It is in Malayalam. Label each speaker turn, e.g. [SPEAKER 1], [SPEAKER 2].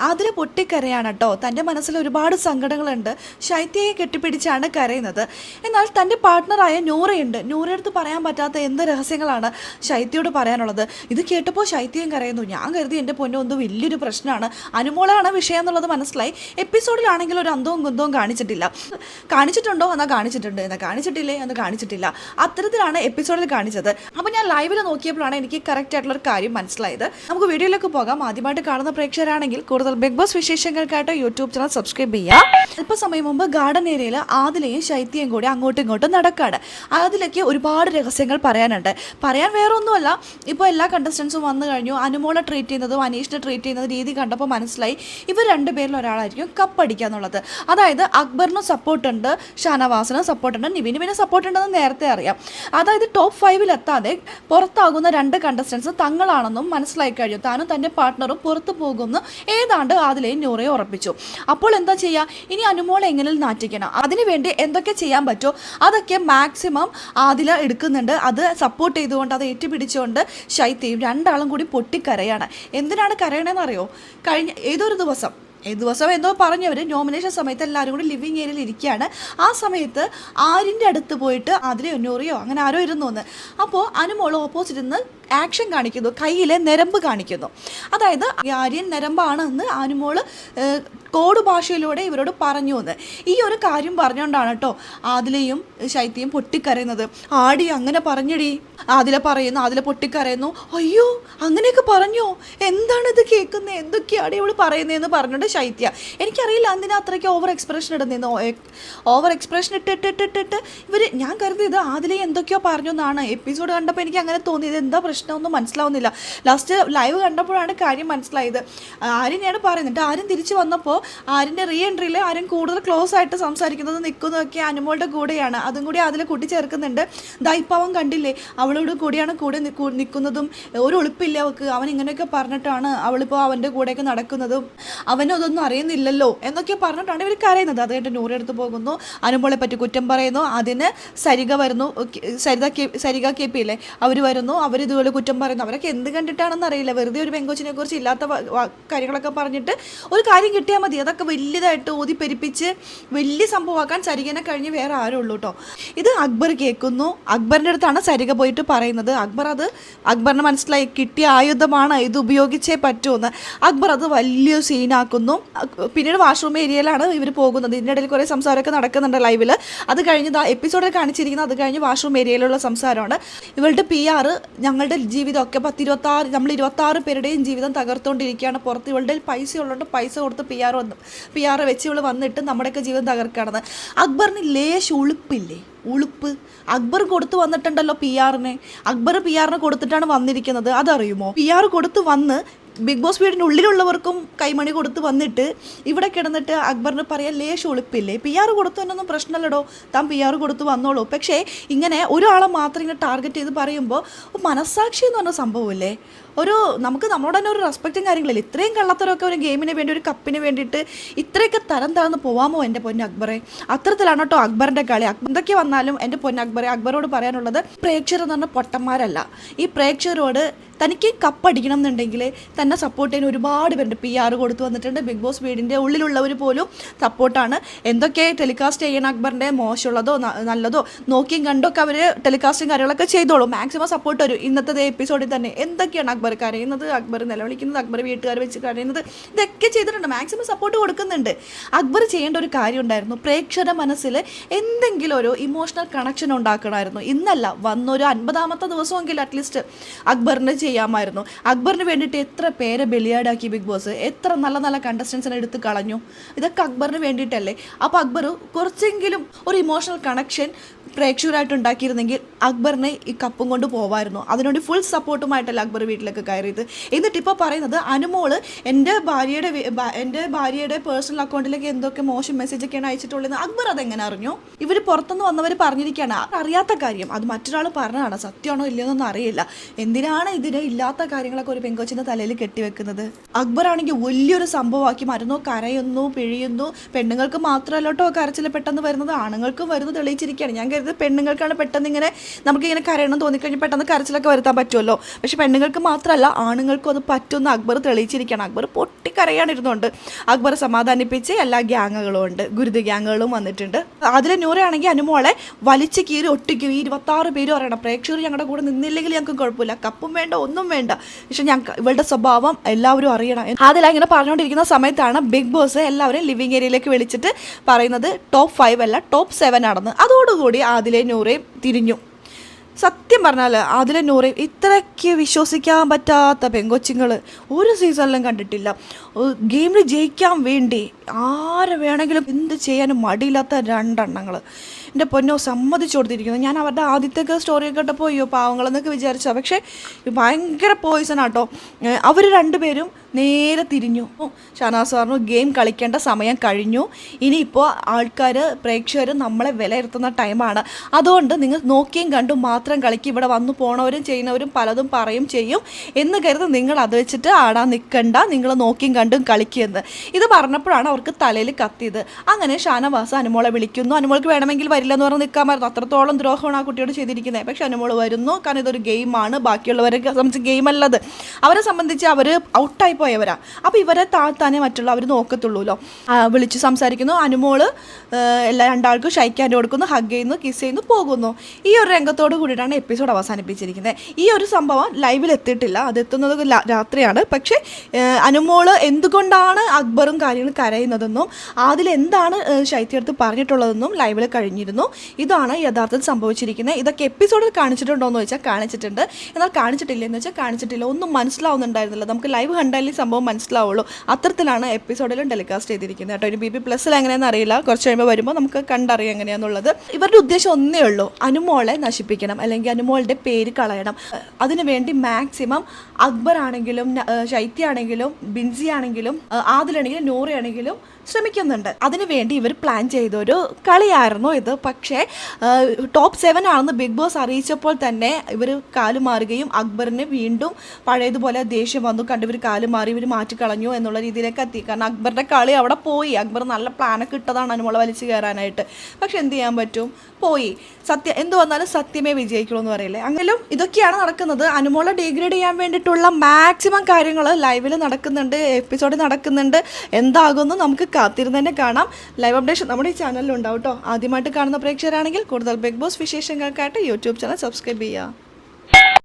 [SPEAKER 1] അതിൽ പൊട്ടിക്കരയാണ് കേട്ടോ തന്റെ മനസ്സിൽ ഒരുപാട് സങ്കടങ്ങളുണ്ട്. ശൈത്യയെ കെട്ടിപ്പിടിച്ചാണ് കരയുന്നത്. എന്നാൽ തന്റെ പാർട്ട്ണറായ നൂറയുണ്ട്. നൂറയെടുത്ത് പറയാൻ പറ്റാത്ത എന്ത് രഹസ്യങ്ങളാണ് ശൈത്യയോട് പറയാനുള്ളത്? ഇത് കേട്ടപ്പോൾ ശൈത്യം കരയുന്നു. ഞാൻ കരുതി എന്റെ പൊന്നും ഒന്ന് വലിയൊരു പ്രശ്നമാണ്. അനുമോളാണ് വിഷയം എന്നുള്ളത് മനസ്സിലായി. എപ്പിസോഡിലാണെങ്കിൽ ഒരു അന്തവും കുന്തവും കാണിച്ചിട്ടില്ല. കാണിച്ചിട്ടുണ്ടോ? എന്നാൽ കാണിച്ചിട്ടുണ്ട്. എന്നാൽ കാണിച്ചിട്ടില്ലേ? എന്ന് കാണിച്ചിട്ടില്ല. അത്തരത്തിലാണ് എപ്പിസോഡിൽ കാണിച്ചത്. അപ്പോൾ ഞാൻ ലൈവിൽ നോക്കിയപ്പോഴാണ് എനിക്ക് കറക്റ്റ് ആയിട്ടുള്ള ഒരു കാര്യം മനസ്സിലായത്. നമുക്ക് വീഡിയോയിലേക്ക് പോകാം. ആദ്യമായിട്ട് കാണുന്ന പ്രേക്ഷകരാണെങ്കിൽ കൂടുതൽ ബിഗ് ബോസ് വിശേഷങ്ങൾക്കായിട്ട് യൂട്യൂബ് ചാനൽ സബ്സ്ക്രൈബ് ചെയ്യുക അല്പസമയം മുമ്പ് ഗാർഡൻ ഏരിയയിൽ ആദിലയും ശൈത്യയും കൂടി അങ്ങോട്ടും ഇങ്ങോട്ടും നടക്കാണ്. അതിലേക്ക് ഒരുപാട് രഹസ്യങ്ങൾ പറയാനുണ്ട്. പറയാൻ വേറെ ഒന്നുമല്ല ഇപ്പോൾ എല്ലാ കണ്ടസ്റ്റൻസും വന്നു കഴിഞ്ഞു. അനുമോളെ ട്രീറ്റ് ചെയ്യുന്നതും അനീഷിനെ ട്രീറ്റ് ചെയ്യുന്ന രീതി കണ്ടപ്പോൾ മനസ്സിലായി. ഇവർ രണ്ടുപേരിൽ ഒരാളായിരിക്കും കപ്പടിക്കുക എന്നുള്ളത്. അതായത് അക്ബറിനും സപ്പോർട്ടുണ്ട് ഷാനവാസിനും സപ്പോർട്ടുണ്ട് നിവിന് പിന്നെ സപ്പോർട്ടുണ്ടെന്ന് നേരത്തെ അറിയാം. അതായത് ടോപ്പ് ഫൈവിൽ എത്താതെ പുറത്താകുന്ന രണ്ട് കണ്ടസ്റ്റൻസ് തങ്ങളാണെന്നും മനസ്സിലായി കഴിഞ്ഞു. താനും തന്റെ പാർട്ട്ണറും പുറത്തു പോകുമെന്ന് ഏതാണ്ട് ആദിലെയും നൂറയെ ഉറപ്പിച്ചു. അപ്പോൾ എന്താ ചെയ്യുക ഇനി അനുമോളെ എങ്ങനെ നാറ്റിക്കണം? അതിനുവേണ്ടി എന്തൊക്കെ ചെയ്യാൻ പറ്റുമോ അതൊക്കെ മാക്സിമം ആദില എടുക്കുന്നുണ്ട്. അത് സപ്പോർട്ട് ചെയ്തുകൊണ്ട് അത് ഏറ്റുപിടിച്ചുകൊണ്ട് ശൈത്യയും രണ്ടാളും കൂടി പൊട്ടിക്കരയാണ്. എന്തിനാണ് കരയണമെന്ന് അറിയോ കഴിഞ്ഞ ഏതൊരു ദിവസം ഏത് ദിവസം എന്തോ പറഞ്ഞവർ നോമിനേഷൻ സമയത്ത് എല്ലാവരും കൂടി ലിവിങ് ഏരിയയിൽ ഇരിക്കുകയാണ് ആ സമയത്ത് ആരിന്റെ അടുത്ത് പോയിട്ട് അതിലെ ഒന്നൂറിയോ അങ്ങനെ ആരോ ഇരുന്നു എന്ന്. അപ്പോൾ അനുമോൾ ഓപ്പോസിറ്റ് നിന്ന് ആക്ഷൻ കാണിക്കുന്നു കയ്യിലെ നരമ്പ് കാണിക്കുന്നു. അതായത് ആര്യൻ നരമ്പാണ് എന്ന് ആനുമോൾ കോഡ് ഭാഷയിലൂടെ ഇവരോട് പറഞ്ഞു എന്ന് ഈ ഒരു കാര്യം പറഞ്ഞുകൊണ്ടാണ് കേട്ടോ ആദിലയും ശൈത്യയും പൊട്ടിക്കരയുന്നത്. ആടി അങ്ങനെ പറഞ്ഞടി. ആദില പറയുന്നു ആദില പൊട്ടിക്കരയുന്നു. അയ്യോ അങ്ങനെയൊക്കെ പറഞ്ഞോ? എന്താണ് ഇത് കേൾക്കുന്നത് എന്തൊക്കെയാണ് ഇവൾ പറയുന്നതെന്ന് പറഞ്ഞുകൊണ്ട് ശൈത്യ. എനിക്കറിയില്ല എന്തിനാ അത്രയ്ക്ക് ഓവർ എക്സ്പ്രഷൻ ഇടുന്നതെന്ന് ഓവർ എക്സ്പ്രഷൻ ഇട്ടിട്ടിട്ടിട്ടിട്ട് ഇവർ ഞാൻ കരുതിയത് ആതിലെ എന്തൊക്കെയോ പറഞ്ഞു എന്നാണ് എപ്പിസോഡ് കണ്ടപ്പോൾ എനിക്ക് അങ്ങനെ തോന്നിയത് എന്താ പ്രശ്നമൊന്നും മനസ്സിലാവുന്നില്ല. ലാസ്റ്റ് ലൈവ് കണ്ടപ്പോഴാണ് കാര്യം മനസ്സിലായത്. ആര്യനെയാണ് പറയുന്നത്. ആരും തിരിച്ചു വന്നപ്പോൾ ആരിന്റെ റീ എൻട്രിയിൽ ആരും കൂടുതൽ ക്ലോസ് ആയിട്ട് സംസാരിക്കുന്നത് നിൽക്കുന്നതൊക്കെ അനുമോളുടെ കൂടെയാണ്. അതും കൂടി അതിൽ കൂട്ടിച്ചേർക്കുന്നുണ്ട്. ദാ ഇപ്പം അവൻ കണ്ടില്ലേ? അവളോട് കൂടിയാണ് കൂടെ നിൽക്കുന്നതും ഒരു ഒളിപ്പില്ല അവൾക്ക് അവൻ ഇങ്ങനെയൊക്കെ പറഞ്ഞിട്ടാണ് അവളിപ്പോൾ അവന്റെ കൂടെയൊക്കെ നടക്കുന്നതും. അവനും അതൊന്നും അറിയുന്നില്ലല്ലോ എന്നൊക്കെ പറഞ്ഞിട്ടാണ് ഇവർ കരയുന്നത്. അത് കഴിഞ്ഞിട്ട് നൂറെടുത്ത് പോകുന്നു. അനുമോളെ പറ്റി കുറ്റം പറയുന്നു. അതിന് സരിക വരുന്നു. Saritha K Sarika K P ഇല്ലേ അവർ വരുന്നു. അവർ ഇതുപോലെ കുറ്റം പറയുന്നു. അവരൊക്കെ എന്ത് കണ്ടിട്ടാണെന്ന് അറിയില്ല. വെറുതെ ഒരു പെങ്കൊച്ചിനെ കുറിച്ച് ഇല്ലാത്ത കാര്യങ്ങളൊക്കെ പറഞ്ഞിട്ട് ഒരു കാര്യം കിട്ടിയാൽ മതി. അതൊക്കെ വലിയതായിട്ട് ഊതി പെരിപ്പിച്ച് വലിയ സംഭവമാക്കാൻ സരികനെ കഴിഞ്ഞ് വേറെ ആരും ഉള്ളൂ കേട്ടോ ഇത് അക്ബർ കേൾക്കുന്നു. അക്ബറിന്റെ അടുത്താണ് സരിക പോയിട്ട് പറയുന്നത്. അക്ബർ അത് അക്ബറിന് മനസ്സിലായി കിട്ടിയ ആയുധമാണ് ഇത് ഉപയോഗിച്ചേ പറ്റുമെന്ന് അക്ബർ അത് വലിയ സീനാക്കുന്നു. പിന്നീട് വാഷ്റൂം ഏരിയയിലാണ് ഇവർ പോകുന്നത്. ഇതിന്റെ ഇടയിൽ കുറേ സംസാരമൊക്കെ നടക്കുന്നുണ്ട് ലൈവിൽ അത് കഴിഞ്ഞ് എപ്പിസോഡിൽ കാണിച്ചിരിക്കുന്നത് അത് കഴിഞ്ഞ് വാഷ്റൂം ഏരിയയിലുള്ള സംസാരമാണ്. ഇവളുടെ പി ആർ ഞങ്ങളുടെ ജീവിതമൊക്കെ പത്ത് ഇരുപത്തി ആറ് നമ്മൾ ഇരുപത്തി ആറ് പേരുടെയും ജീവിതം തകർത്തുകൊണ്ടിരിക്കുകയാണ് പുറത്ത് ഇവളുടെ പൈസ ഉള്ളതുകൊണ്ട് പൈസ കൊടുത്ത് പി ആർ വന്നു പി ആർ വെച്ച് ഇവൾ വന്നിട്ട് നമ്മുടെയൊക്കെ ജീവിതം തകർക്കുകയാണെന്ന്. അക്ബറിന് ലേശ് ഉളുപ്പില്ലേ? ഉളുപ്പ്. അക്ബർ കൊടുത്തു വന്നിട്ടുണ്ടല്ലോ പി ആറിന് അക്ബർ പി ആറിന് കൊടുത്തിട്ടാണ് വന്നിരിക്കുന്നത്. അതറിയുമോ? പി ആർ കൊടുത്ത് വന്ന് ബിഗ് ബോസ് വീടിന്റെ ഉള്ളിലുള്ളവർക്കും കൈമണി കൊടുത്ത് വന്നിട്ട് ഇവിടെ കിടന്നിട്ട് അക്ബറിന് പറയാൻ ലേശം ഒളിപ്പില്ലേ? പി ആർ കൊടുത്തു എന്നൊന്നും പ്രശ്നമല്ലടോ. താൻ പി ആർ കൊടുത്ത് വന്നോളൂ. പക്ഷേ ഇങ്ങനെ ഒരാളെ മാത്രം ഇങ്ങനെ ടാർഗറ്റ് ചെയ്ത് പറയുമ്പോൾ മനസ്സാക്ഷി എന്ന് പറഞ്ഞ സംഭവമില്ലേ? ഒരു നമുക്ക് നമ്മളോട് തന്നെ ഒരു റെസ്പെക്റ്റും കാര്യങ്ങളില്ല? ഇത്രയും കള്ളത്തരമൊക്കെ ഒരു ഗെയിമിന് വേണ്ടി ഒരു കപ്പിന് വേണ്ടിയിട്ട് ഇത്രയൊക്കെ തരം താഴ്ന്ന് പോവാമോ എന്റെ പൊന്നു അക്ബറെ? അത്തരത്തിലാണ് കേട്ടോ അക്ബറിന്റെ കളി. എന്തൊക്കെ വന്നാലും എന്റെ പൊന്നു അക്ബറെ അക്ബറോട് പറയാനുള്ളത് പ്രേക്ഷകർ എന്ന് പറഞ്ഞാൽ പൊട്ടന്മാരല്ല. ഈ പ്രേക്ഷകരോട് തനിക്ക് കപ്പടിക്കണം എന്നുണ്ടെങ്കിൽ തന്നെ സപ്പോർട്ട് ചെയ്യാൻ ഒരുപാട് പേരുണ്ട്. പി ആർ കൊടുത്തു വന്നിട്ടുണ്ട്. ബിഗ് ബോസ് വീടിന്റെ ഉള്ളിലുള്ളവർ പോലും സപ്പോർട്ടാണ് എന്തൊക്കെ ടെലികാസ്റ്റ് ചെയ്യണം അക്ബറിന്റെ? മോശമുള്ളതോ നല്ലതോ? നോക്കിയും കണ്ടൊക്കെ അവർ ടെലികാസ്റ്റും കാര്യങ്ങളൊക്കെ ചെയ്തോളൂ. മാക്സിമം സപ്പോർട്ട് വരും ഇന്നത്തെ എപ്പിസോഡിൽ തന്നെ. എന്തൊക്കെയാണ് അക്ബർ കരയുന്നത് അക്ബർ നിലവിളിക്കുന്നത് അക്ബർ വീട്ടുകാർ വെച്ച് കരയുന്നത് ഇതൊക്കെ ചെയ്തിട്ടുണ്ട്. മാക്സിമം സപ്പോർട്ട് കൊടുക്കുന്നുണ്ട്. അക്ബർ ചെയ്യേണ്ട ഒരു കാര്യം ഉണ്ടായിരുന്നു. പ്രേക്ഷക മനസ്സിൽ എന്തെങ്കിലും ഒരു ഇമോഷണൽ കണക്ഷൻ ഉണ്ടാക്കണമായിരുന്നു. ഇന്നല്ല വന്നൊരു അൻപതാമത്തെ ദിവസമെങ്കിലും അറ്റ്ലീസ്റ്റ് അക്ബറിന് ചെയ്യാമായിരുന്നു. അക്ബറിന് വേണ്ടിയിട്ട് എത്ര പേരെ ബലിയാടാക്കി ബിഗ് ബോസ് എത്ര നല്ല നല്ല കണ്ടസ്റ്റൻസിനെ എടുത്ത് കളഞ്ഞു? ഇതൊക്കെ അക്ബറിന് വേണ്ടിയിട്ടല്ലേ? അപ്പോൾ അക്ബർ കുറച്ചെങ്കിലും ഒരു ഇമോഷണൽ കണക്ഷൻ പ്രേക്ഷകരായിട്ട് ഉണ്ടാക്കിയിരുന്നെങ്കിൽ അക്ബറിനെ ഈ കപ്പും കൊണ്ട് പോവായിരുന്നു. അതിനുവേണ്ടി ഫുൾ സപ്പോർട്ടുമായിട്ടല്ല അക്ബർ വീട്ടിലേക്ക് കയറിയത്. എന്നിട്ട് ഇപ്പോൾ പറയുന്നത് അനുമോൾ എന്റെ ഭാര്യയുടെ എന്റെ ഭാര്യയുടെ പേഴ്സണൽ അക്കൗണ്ടിലേക്ക് എന്തൊക്കെ മോശം മെസ്സേജ് ഒക്കെയാണ് അയച്ചിട്ടുള്ളത് അക്ബർ അതെങ്ങനെ അറിഞ്ഞു? ഇവർ പുറത്തുനിന്ന് വന്നവർ പറഞ്ഞിരിക്കുകയാണ്. അറിയാത്ത കാര്യം. അത് മറ്റൊരാൾ പറഞ്ഞതാണ്. സത്യമാണോ ഇല്ലയോന്നൊന്നും അറിയില്ല. എന്തിനാണ് ഇതിന് ഇല്ലാത്ത കാര്യങ്ങളൊക്കെ ഒരു പെങ്കൊച്ചിന്റെ തലയിൽ കെട്ടിവെക്കുന്നത്? അക്ബർ ആണെങ്കിൽ വലിയൊരു സംഭവമാക്കി മരുന്നോ കരയുന്നു പിഴിയുന്നു. പെണ്ണുങ്ങൾക്ക് മാത്രമല്ലോട്ടോ കരച്ചിൽ പെട്ടെന്ന് വരുന്നത്. ആണുങ്ങൾക്കും വരുന്നത് തെളിയിച്ചിരിക്കുകയാണ്. ഞാൻ കരുതി അതായത് പെണ്ണുങ്ങൾക്കാണ് പെട്ടെന്ന് ഇങ്ങനെ നമുക്കിങ്ങനെ കരയണം തോന്നിക്കഴിഞ്ഞാൽ പെട്ടെന്ന് കരച്ചിലൊക്കെ വരുത്താൻ പറ്റുമല്ലോ. പക്ഷേ പെണ്ണുങ്ങൾക്ക് മാത്രമല്ല ആണുങ്ങൾക്കും അത് പറ്റുമെന്ന് അക്ബർ തെളിയിച്ചിരിക്കുകയാണ്. അക്ബർ പൊട്ടിക്കരയാണിരുന്നുണ്ട് അക്ബർ സമാധാനിപ്പിച്ച് എല്ലാ ഗ്യാങ്ങുകളും ഉണ്ട്. ഗുരുതി ഗ്യാങ്ങുകളും വന്നിട്ടുണ്ട്. അതിലെ നൂറയാണെങ്കിൽ അനുമോളെ വലിച്ചു കീറി ഒട്ടിക്കും. ഈ ഇരുപത്താറ് പേര് പറയണം പ്രേക്ഷകർ ഞങ്ങളുടെ കൂടെ നിന്നില്ലെങ്കിൽ ഞങ്ങൾക്ക് കുഴപ്പമില്ല. കപ്പും വേണ്ട ഒന്നും വേണ്ട. പക്ഷെ ഞങ്ങൾക്ക് ഇവളുടെ സ്വഭാവം എല്ലാവരും അറിയണം. അതിൽ ഇങ്ങനെ പറഞ്ഞുകൊണ്ടിരിക്കുന്ന സമയത്താണ് ബിഗ് ബോസ് എല്ലാവരും ലിവിങ് ഏരിയയിലേക്ക് വിളിച്ചിട്ട് പറയുന്നത് ടോപ്പ് ഫൈവ് അല്ല ടോപ്പ് സെവൻ ആണെന്ന്. അതോടുകൂടി ആദിലെ നൂറയും തിരിഞ്ഞു. സത്യം പറഞ്ഞാൽ അതിലെ നൂറ് ഇത്രയ്ക്ക് വിശ്വസിക്കാൻ പറ്റാത്ത പെങ്കൊച്ചുങ്ങൾ ഒരു സീസണിലും കണ്ടിട്ടില്ല. ഗെയിമിൽ ജയിക്കാൻ വേണ്ടി ആരെ വേണമെങ്കിലും എന്ത് ചെയ്യാനും മടിയില്ലാത്ത രണ്ടെണ്ണങ്ങൾ. എന്റെ പൊന്നോ സമ്മതിച്ചു കൊടുത്തിരിക്കുന്നത് ഞാൻ അവരുടെ ആദ്യത്തെ സ്റ്റോറി കേട്ടപ്പോൾ അയ്യോ പാവങ്ങളെന്നൊക്കെ വിചാരിച്ചാൽ പക്ഷേ ഭയങ്കര പോയിസൺ ആട്ടോ. അവർ രണ്ടുപേരും നേരെ തിരിഞ്ഞു. ഷാനാസ് പറഞ്ഞു ഗെയിം കളിക്കേണ്ട സമയം കഴിഞ്ഞു. ഇനിയിപ്പോൾ ആൾക്കാർ പ്രേക്ഷകർ നമ്മളെ വിലയിരുത്തുന്ന ടൈമാണ് അതുകൊണ്ട് നിങ്ങൾ നോക്കിയും കണ്ടും മാത്രം കളിക്കും. ഇവിടെ വന്നു പോണവരും ചെയ്യുന്നവരും പലതും പറയും ചെയ്യും. എന്ന് കരുതി നിങ്ങൾ അത് വെച്ചിട്ട് ആടാൻ നിൽക്കണ്ട നിങ്ങൾ നോക്കിയും കണ്ടും കളിക്കുമെന്ന് ഇത് പറഞ്ഞപ്പോഴാണ് അവർക്ക് തലയിൽ കത്തിയത്. അങ്ങനെ ഷാനവാസ് അനുമോളെ വിളിക്കുന്നു. അനുമോൾക്ക് വേണമെങ്കിൽ വരില്ലെന്ന് പറഞ്ഞ് നിൽക്കാമായിരുന്നു അത്രത്തോളം ദ്രോഹമാണ് ആ കുട്ടിയോട് ചെയ്തിരിക്കുന്നത്. പക്ഷെ അനുമോൾ വരുന്നു. കാരണം ഇതൊരു ഗെയിമാണ്. ബാക്കിയുള്ളവരെ സംബന്ധിച്ച് ഗെയിമല്ലത്. അവരെ സംബന്ധിച്ച് അവർ ഔട്ടായി പോയവരാ. അപ്പോൾ ഇവരെ താഴ്ത്താനേ മറ്റുള്ളവർ നോക്കത്തുള്ളൂല്ലോ വിളിച്ച് സംസാരിക്കുന്നു. അനുമോൾ എല്ലാ രണ്ടാൾക്കും ഷൈക്കാൻ കൊടുക്കുന്നു ഹഗ് ചെയ്യുന്നു കിസ് ചെയ്യുന്നു പോകുന്നു. ഈ ഒരു രംഗത്തോട് കൂടിയിട്ടാണ് എപ്പിസോഡ് അവസാനിപ്പിച്ചിരിക്കുന്നത്. ഈ ഒരു സംഭവം ലൈവിൽ എത്തിയിട്ടില്ല. അത് എത്തുന്നത് രാത്രിയാണ്. പക്ഷേ അനുമോൾ എന്തുകൊണ്ടാണ് അക്ബറും കാര്യങ്ങളും കരയുന്നതെന്നും അതിൽ എന്താണ് ആ, ശൈത്യ പറഞ്ഞിട്ടുള്ളതെന്നും ലൈവിൽ കഴിഞ്ഞിരുന്നു. ഇതാണ് യഥാർത്ഥത്തിൽ സംഭവിച്ചിരിക്കുന്നത്. ഇതൊക്കെ എപ്പിസോഡിൽ കാണിച്ചിട്ടുണ്ടോ എന്ന് വെച്ചാൽ കാണിച്ചിട്ടുണ്ട്. എന്നാൽ കാണിച്ചിട്ടില്ല എന്ന് വെച്ചാൽ കാണിച്ചിട്ടില്ല. ഒന്നും മനസ്സിലാവുന്നുണ്ടായിരുന്നില്ല. നമുക്ക് ലൈവ് കണ്ടാലും സംഭവം മനസ്സിലാവുള്ളൂ. അത്തരത്തിലാണ് എപ്പിസോഡിലും ടെലികാസ്റ്റ് ചെയ്തിരിക്കുന്നത് കേട്ടോ. ഒരു ബി ബി പ്ലസ്സിൽ എങ്ങനെയാണെന്ന് അറിയില്ല. കുറച്ച് കഴിയുമ്പോൾ വരുമ്പോൾ നമുക്ക് കണ്ടറിയാം എങ്ങനെയാണെന്നുള്ളത് ഇവരുടെ ഉദ്ദേശം ഒന്നേ ഉള്ളൂ. അനുമോളെ നശിപ്പിക്കണം. അല്ലെങ്കിൽ അനുമോളുടെ പേര് കളയണം. അതിനുവേണ്ടി മാക്സിമം അക്ബർ ആണെങ്കിലും ശൈത്യ ആണെങ്കിലും ബിൻസി ആണെങ്കിലും ആദിലാണെങ്കിലും നൂറയാണെങ്കിലും ശ്രമിക്കുന്നുണ്ട്. അതിനുവേണ്ടി ഇവർ പ്ലാൻ ചെയ്തൊരു കളിയായിരുന്നു ഇത്. പക്ഷേ ടോപ്പ് സെവൻ ആണെന്ന് ബിഗ് ബോസ് അറിയിച്ചപ്പോൾ തന്നെ ഇവർ കാലുമാറുകയും അക്ബറിന് വീണ്ടും പഴയതുപോലെ ദേഷ്യം വന്നു. കണ്ട് ഇവർ കാലുമാറി ഇവർ മാറ്റിക്കളഞ്ഞു എന്നുള്ള രീതിയിലേക്ക് എത്തി. കാരണം അക്ബറിന്റെ കളി അവിടെ പോയി. അക്ബർ നല്ല പ്ലാനൊക്കെ ഇട്ടതാണ് അനുമോളെ വലിച്ചു കയറാനായിട്ട്. പക്ഷെ എന്ത് ചെയ്യാൻ പറ്റും? പോയി. സത്യം എന്ത് വന്നാലും സത്യമേ വിജയിക്കുള്ളൂ എന്ന് പറയില്ലേ? അങ്ങനെയും ഇതൊക്കെയാണ് നടക്കുന്നത്. അനുമോളെ ഡിഗ്രേഡ് ചെയ്യാൻ വേണ്ടിയിട്ടുള്ള മാക്സിമം കാര്യങ്ങൾ ലൈവിൽ നടക്കുന്നുണ്ട് എപ്പിസോഡ് നടക്കുന്നുണ്ട്. എന്താകുമെന്ന് നമുക്ക് കാത്തിരുന്ന് തന്നെ കാണാം. ലൈവ് അപ്ഡേഷൻ നമ്മുടെ ഈ ചാനലിൽ ഉണ്ടാവും കേട്ടോ ആദ്യമായിട്ട് കാണുന്ന പ്രേക്ഷകരാണെങ്കിൽ കൂടുതൽ ബിഗ് ബോസ് വിശേഷങ്ങൾക്കായിട്ട് യൂട്യൂബ് ചാനൽ സബ്സ്ക്രൈബ് ചെയ്യുക.